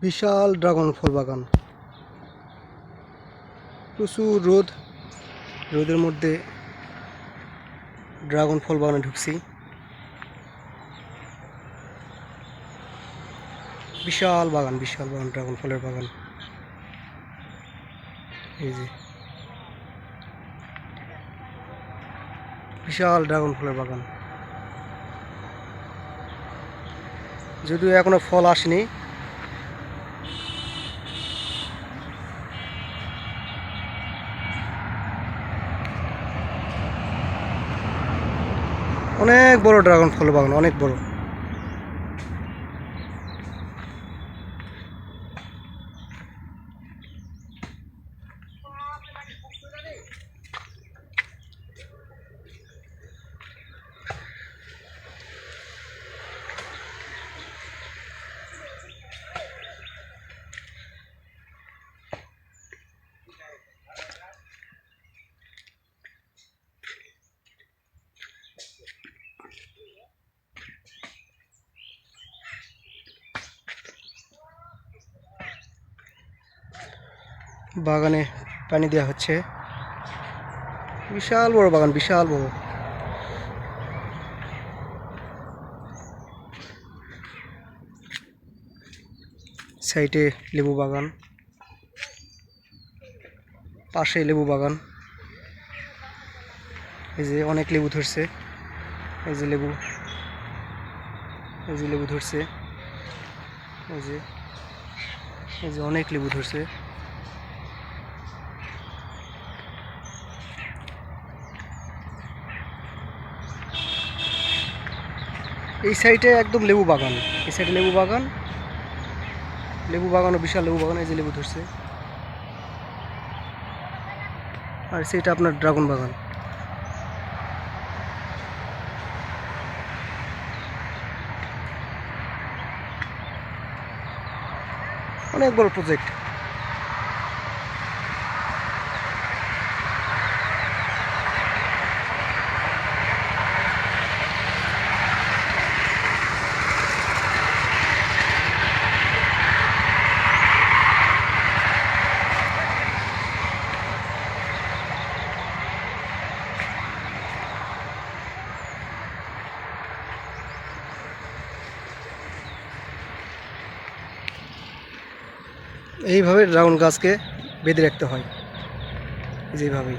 বিশাল dragon ফল বাগান। প্রচুর রোদ। রোদের মধ্যে ড্রাগন ফল বাগানে ঢুকছি। বিশাল বাগান বিশাল বাগান, ড্রাগন ফলের বাগান। এই যে। বিশাল ড্রাগন ফলের বাগান। যদিও এখনও ফল আসেনি অনেক বড় ড্রাগন ফল বাগান অনেক বড়। বাগানে পানি দেওয়া হচ্ছে। বিশাল বড় বাগান, বিশাল বড়। সাইডে লেবু বাগান, পাশে লেবু বাগান। এই যে অনেক লেবু ধরছে, এই যে লেবু, এই যে লেবু ধরছে, এই যে এই যে অনেক লেবু ধরছে। এই সাইডে একদম লেবু বাগান। এই সাইডে লেবু বাগান। লেবু বাগানও বিশাল লেবু বাগান, এই যে লেবু ধরছে। আর সেটা আপনার ড্রাগন বাগান। অনেক বড় প্রজেক্ট এইভাবে ড্রাগন গাছকে বেঁধে রাখতে হয়। যেভাবেই।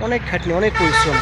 অনেক খাটনি অনেক পরিশ্রম।